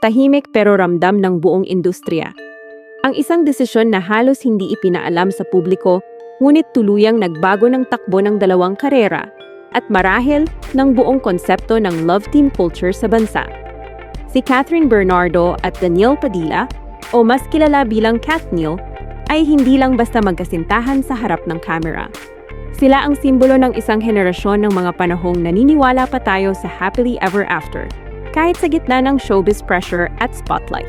tahimik pero ramdam ng buong industriya. Ang isang desisyon na halos hindi ipinaalam sa publiko, ngunit tuluyang nagbago ng takbo ng dalawang karera at marahil ng buong konsepto ng love team culture sa bansa. Si Catherine Bernardo at Daniel Padilla, o mas kilala bilang Kathniel, ay hindi lang basta magkasintahan sa harap ng camera. Sila ang simbolo ng isang henerasyon ng mga panahong naniniwala pa tayo sa happily ever after, kahit sa gitna ng showbiz pressure at spotlight.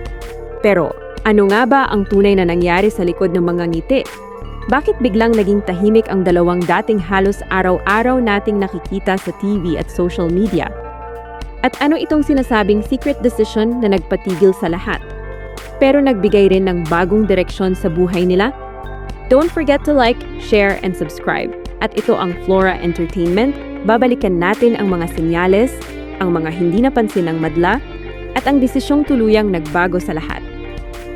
Pero, ano nga ba ang tunay na nangyari sa likod ng mga ngiti? Bakit biglang naging tahimik ang dalawang dating halos araw-araw nating nakikita sa TV at social media? At ano itong sinasabing secret decision na nagpatigil sa lahat? Pero nagbigay rin ng bagong direksyon sa buhay nila? Don't forget to like, share, and subscribe. At ito ang Flora Entertainment. Babalikan natin ang mga senyales, ang mga hindi napansin ng madla, at ang desisyong tuluyang nagbago sa lahat.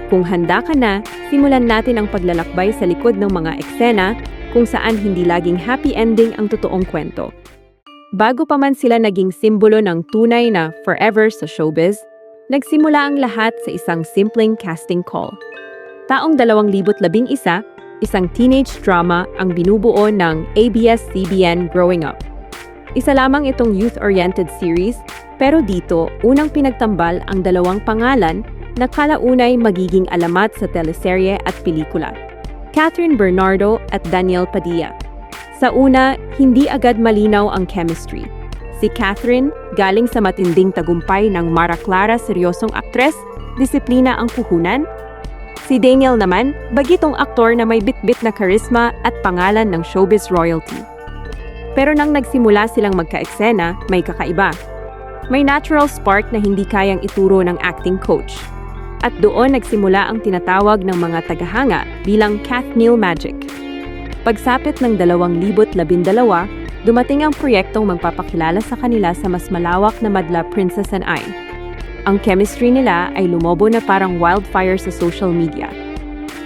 Kung handa ka na, simulan natin ang paglalakbay sa likod ng mga eksena kung saan hindi laging happy ending ang totoong kwento. Bago pa man sila naging simbolo ng tunay na forever sa showbiz, nagsimula ang lahat sa isang simpleng casting call. Taong 2011, isang teenage drama ang binubuo ng ABS-CBN Growing Up. Isa lamang itong youth-oriented series, pero dito unang pinagtambal ang dalawang pangalan na kalaunay magiging alamat sa teleserye at pelikula. Catherine Bernardo at Daniel Padilla. Sa una, hindi agad malinaw ang chemistry. Si Catherine, galing sa matinding tagumpay ng Mara Clara seryosong aktres, disiplina ang puhunan. Si Daniel naman, bagitong aktor na may bitbit na karisma at pangalan ng showbiz royalty. Pero nang nagsimula silang magka-eksena, may kakaiba. May natural spark na hindi kayang ituro ng acting coach. At doon nagsimula ang tinatawag ng mga tagahanga bilang Kathniel Magic. Pagsapit ng 2012, dumating ang proyektong magpapakilala sa kanila sa mas malawak na madla Princess and I. Ang chemistry nila ay lumobo na parang wildfire sa social media.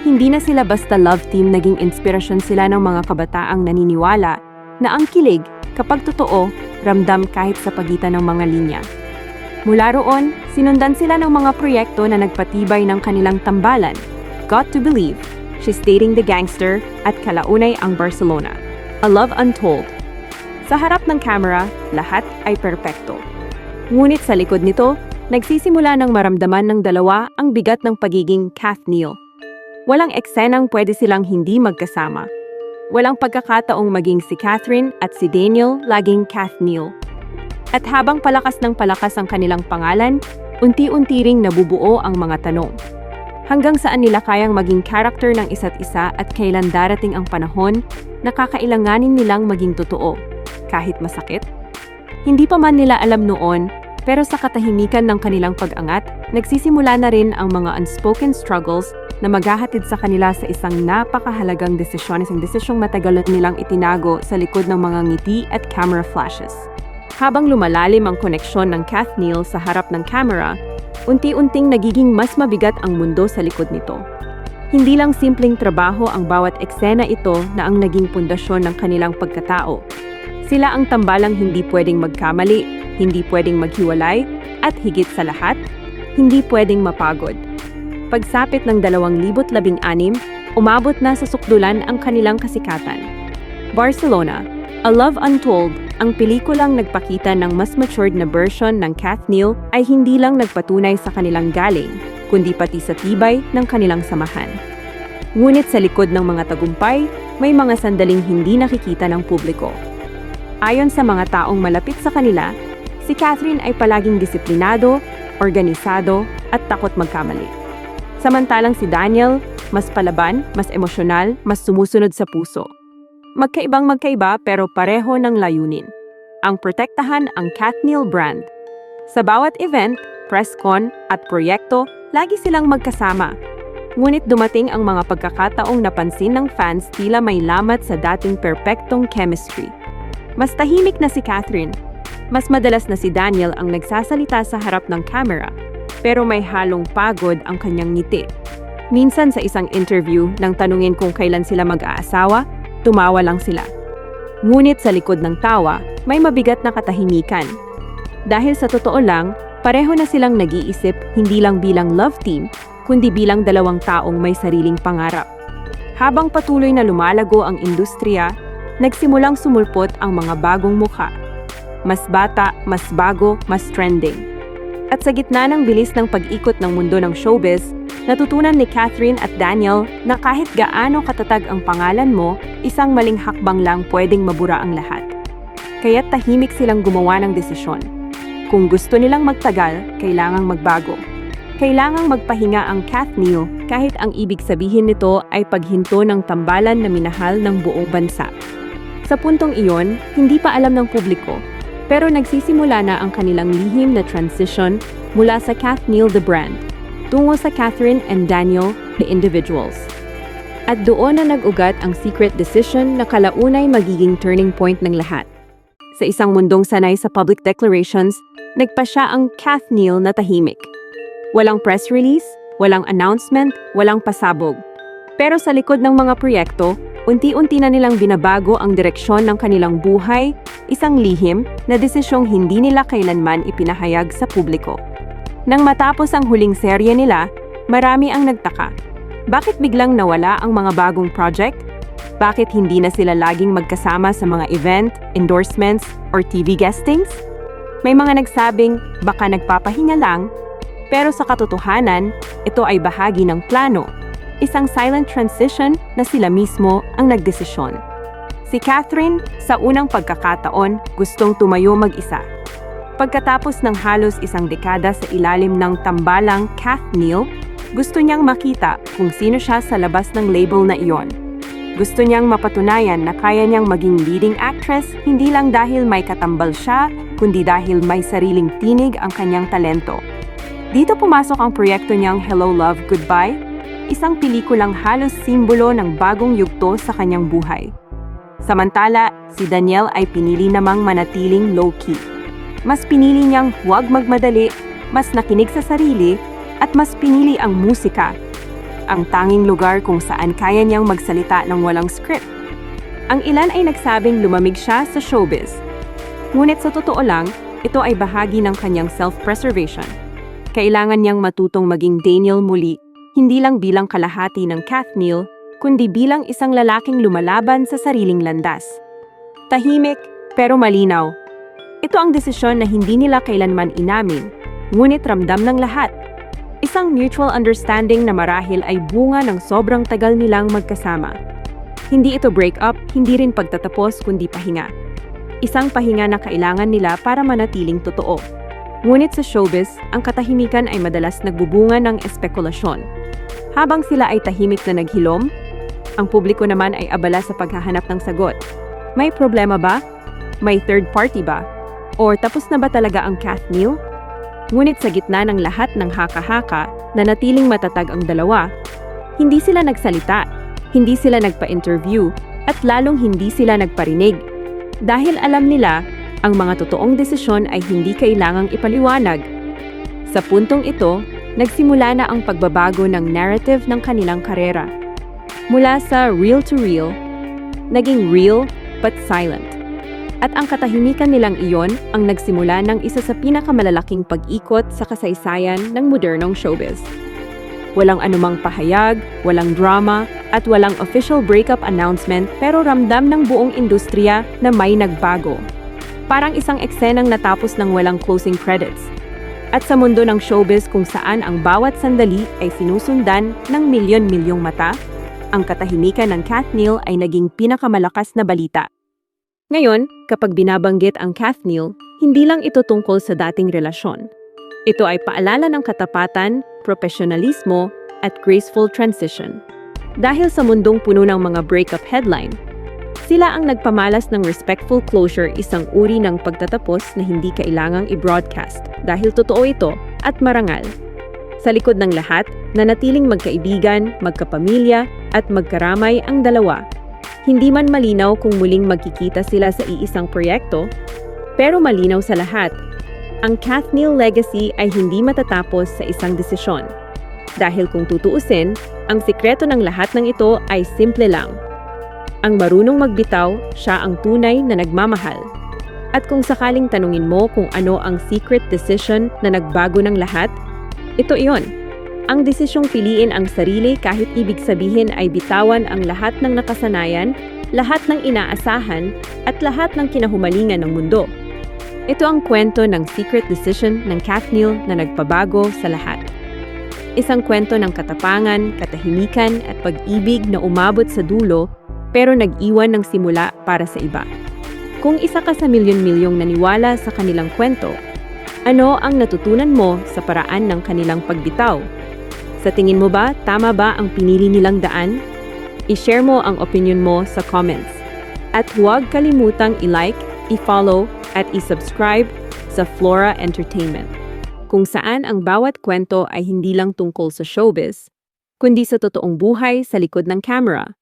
Hindi na sila basta love team, naging inspirasyon sila ng mga kabataang naniniwala na ang kilig, kapag totoo, ramdam kahit sa pagitan ng mga linya. Mula roon, sinundan sila ng mga proyekto na nagpatibay ng kanilang tambalan. Got to Believe, She's Dating the Gangster at kalaunay ang Barcelona. A Love Untold. Sa harap ng camera, lahat ay perpekto. Ngunit sa likod nito, nagsisimula ng maramdaman ng dalawa ang bigat ng pagiging Kathniel. Walang eksenang pwede silang hindi magkasama. Walang pagkakataong maging si Catherine at si Daniel laging Kathniel. At habang palakas ng palakas ang kanilang pangalan, unti-unti ring nabubuo ang mga tanong. Hanggang saan nila kayang maging character ng isa't isa at kailan darating ang panahon na kakailanganin nilang maging totoo, kahit masakit? Hindi pa man nila alam noon, pero sa katahimikan ng kanilang pag-angat, nagsisimula na rin ang mga unspoken struggles na maghahatid sa kanila sa isang napakahalagang desisyon, isang desisyong matagal nilang itinago sa likod ng mga ngiti at camera flashes. Habang lumalalim ang koneksyon ng Kathniel sa harap ng camera, unti-unting nagiging mas mabigat ang mundo sa likod nito. Hindi lang simpleng trabaho ang bawat eksena ito na ang naging pundasyon ng kanilang pagkatao. Sila ang tambalang hindi pwedeng magkamali, hindi pwedeng maghiwalay, at higit sa lahat, hindi pwedeng mapagod. Pagsapit ng 2016, umabot na sa sukdulan ang kanilang kasikatan. Barcelona, A Love Untold ang pelikulang nagpakita ng mas matured na version ng Kathniel ay hindi lang nagpatunay sa kanilang galing, kundi pati sa tibay ng kanilang samahan. Ngunit sa likod ng mga tagumpay, may mga sandaling hindi nakikita ng publiko. Ayon sa mga taong malapit sa kanila, si Catherine ay palaging disiplinado, organisado, at takot magkamali. Samantalang si Daniel, mas palaban, mas emosyonal, mas sumusunod sa puso. Magkaibang magkaiba pero pareho ng layunin. Ang protektahan ang Kathniel brand. Sa bawat event, press con at proyekto, lagi silang magkasama. Ngunit dumating ang mga pagkakataong napansin ng fans tila may lamat sa dating perpektong chemistry. Mas tahimik na si Catherine. Mas madalas na si Daniel ang nagsasalita sa harap ng camera, pero may halong pagod ang kanyang ngiti. Minsan sa isang interview, nang tanungin kung kailan sila mag-aasawa, tumawa lang sila. Ngunit sa likod ng tawa, may mabigat na katahimikan. Dahil sa totoo lang, Pareho na silang nag-iisip hindi lang bilang love team, kundi bilang dalawang taong may sariling pangarap. Habang patuloy na lumalago ang industriya, nagsimulang sumulpot ang mga bagong mukha. Mas bata, mas bago, mas trending. At sa gitna ng bilis ng pag-ikot ng mundo ng showbiz, natutunan ni Catherine at Daniel na kahit gaano katatag ang pangalan mo, isang maling hakbang lang pwedeng mabura ang lahat. Kaya't tahimik silang gumawa ng desisyon. Kung gusto nilang magtagal, kailangang magbago. Kailangang magpahinga ang Kathniel kahit ang ibig sabihin nito ay paghinto ng tambalan na minahal ng buong bansa. Sa puntong iyon, hindi pa alam ng publiko, pero nagsisimula na ang kanilang lihim na transition mula sa Kathniel the brand tungo sa Catherine and Daniel the individuals. At doon na nag-ugat ang secret decision na kalaunay magiging turning point ng lahat. Sa isang mundong sanay sa public declarations, nagpa siya ang Kathniel na tahimik. Walang press release, walang announcement, walang pasabog. Pero sa likod ng mga proyekto, unti-unti na nilang binabago ang direksyon ng kanilang buhay, isang lihim na desisyong hindi nila kailanman ipinahayag sa publiko. Nang matapos ang huling serye nila, marami ang nagtaka. Bakit biglang nawala ang mga bagong project? Bakit hindi na sila laging magkasama sa mga event, endorsements, or TV guestings? May mga nagsabing baka nagpapahinga lang pero sa katotohanan, ito ay bahagi ng plano, isang silent transition na sila mismo ang nagdesisyon. Si Catherine, sa unang pagkakataon, gustong tumayo mag-isa. Pagkatapos ng halos isang dekada sa ilalim ng tambalang Kathniel, gusto niyang makita kung sino siya sa labas ng label na iyon. Gusto niyang mapatunayan na kaya niyang maging leading actress hindi lang dahil may katambal siya, kundi dahil may sariling tinig ang kanyang talento. Dito pumasok ang proyekto niyang Hello Love Goodbye, isang pelikulang halos simbolo ng bagong yugto sa kanyang buhay. Samantala, si Daniel ay pinili namang manatiling low-key. Mas pinili niyang huwag magmadali, mas nakinig sa sarili, at mas pinili ang musika, ang tanging lugar kung saan kaya niyang magsalita ng walang script. Ang ilan ay nagsabing lumamig siya sa showbiz. Ngunit sa totoo lang, ito ay bahagi ng kanyang self-preservation. Kailangan niyang matutong maging Daniel muli, hindi lang bilang kalahati ng Kathniel, kundi bilang isang lalaking lumalaban sa sariling landas. Tahimik, pero malinaw. Ito ang desisyon na hindi nila kailanman inamin, ngunit ramdam ng lahat. Isang mutual understanding na marahil ay bunga ng sobrang tagal nilang magkasama. Hindi ito break-up, hindi rin pagtatapos kundi pahinga. Isang pahinga na kailangan nila para manatiling totoo. Ngunit sa showbiz, ang katahimikan ay madalas nagbubunga ng espekulasyon. Habang sila ay tahimik na naghilom, ang publiko naman ay abala sa paghahanap ng sagot. May problema ba? May third party ba? Or tapos na ba talaga ang Kathniel? Ngunit sa gitna ng lahat ng haka-haka na natiling matatag ang dalawa, hindi sila nagsalita, hindi sila nagpa-interview, at lalong hindi sila nagparinig. Dahil alam nila ang mga totoong desisyon ay hindi kailangang ipaliwanag. Sa puntong ito, nagsimula na ang pagbabago ng narrative ng kanilang karera. Mula sa real to real, naging real but silent. At ang katahimikan nilang iyon ang nagsimula ng isa sa pinakamalalaking pag-ikot sa kasaysayan ng modernong showbiz. Walang anumang pahayag, walang drama, at walang official breakup announcement pero ramdam ng buong industriya na may nagbago. Parang isang eksenang natapos ng walang closing credits. At sa mundo ng showbiz kung saan ang bawat sandali ay sinusundan ng milyon-milyong mata, ang katahimikan ng Kathniel ay naging pinakamalakas na balita. Ngayon, kapag binabanggit ang Kathniel, hindi lang ito tungkol sa dating relasyon. Ito ay paalala ng katapatan, profesionalismo, at graceful transition. Dahil sa mundong puno ng mga breakup headline, sila ang nagpamalas ng respectful closure isang uri ng pagtatapos na hindi kailangang i-broadcast dahil totoo ito at marangal. Sa likod ng lahat, nanatiling magkaibigan, magkapamilya at magkaramay ang dalawa. Hindi man malinaw kung muling magkikita sila sa iisang proyekto, pero malinaw sa lahat, ang Kathniel legacy ay hindi matatapos sa isang desisyon. Dahil kung tutuusin, ang sikreto ng lahat ng ito ay simple lang – ang marunong magbitaw, siya ang tunay na nagmamahal. At kung sakaling tanungin mo kung ano ang secret decision na nagbago ng lahat, ito iyon. Ang desisyong piliin ang sarili kahit ibig sabihin ay bitawan ang lahat ng nakasanayan, lahat ng inaasahan, at lahat ng kinahumalingan ng mundo. Ito ang kwento ng secret decision ng Kathniel na nagpabago sa lahat. Isang kwento ng katapangan, katahimikan at pag-ibig na umabot sa dulo pero nag-iwan ng simula para sa iba. Kung isa ka sa milyon-milyong naniwala sa kanilang kwento, ano ang natutunan mo sa paraan ng kanilang pagbitaw? Sa tingin mo ba, tama ba ang pinili nilang daan? I-share mo ang opinion mo sa comments. At huwag kalimutang i-like, i-follow, at i-subscribe sa Flora Entertainment. Kung saan ang bawat kwento ay hindi lang tungkol sa showbiz, kundi sa totoong buhay sa likod ng camera.